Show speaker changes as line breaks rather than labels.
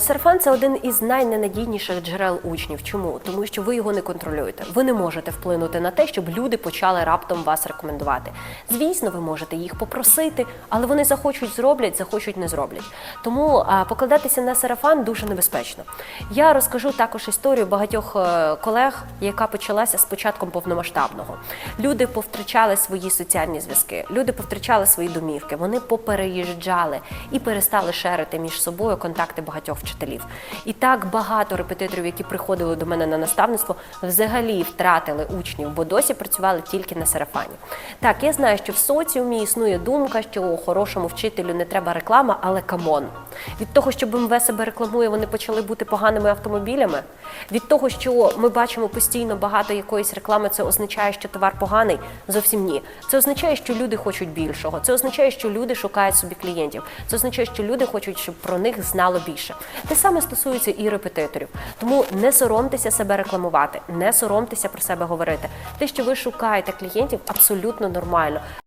Сарафан це один із найненадійніших джерел учнів. Чому? Тому що ви його не контролюєте. Ви не можете вплинути на те, щоб люди почали раптом вас рекомендувати. Звісно, ви можете їх попросити, але вони захочуть зроблять, захочуть не зроблять. Тому покладатися на сарафан дуже небезпечно. Я розкажу також історію багатьох е, колег, яка почалася з початком повномасштабного. Люди повтрачали свої соціальні зв'язки, люди повтрачали свої домівки, вони попереїжджали і перестали шерити між собою контакти багатьох вчителів. І так багато репетиторів, які приходили до мене на наставництво, взагалі втратили учнів, бо досі працювали тільки на сарафані. Так, я знаю, що в соціумі існує думка, що хорошому вчителю не треба реклама, але камон. Від того, що БМВ себе рекламує, вони почали бути поганими автомобілями. Від того, що ми бачимо постійно багато якоїсь реклами, це означає, що товар поганий. Зовсім ні. Це означає, що люди хочуть більшого. Це означає, що люди шукають собі клієнтів. Це означає, що люди хочуть, щоб про них знало більше. Те саме стосується і репетиторів. Тому не соромтеся себе рекламувати, не соромтеся про себе говорити. Те, що ви шукаєте клієнтів, абсолютно нормально.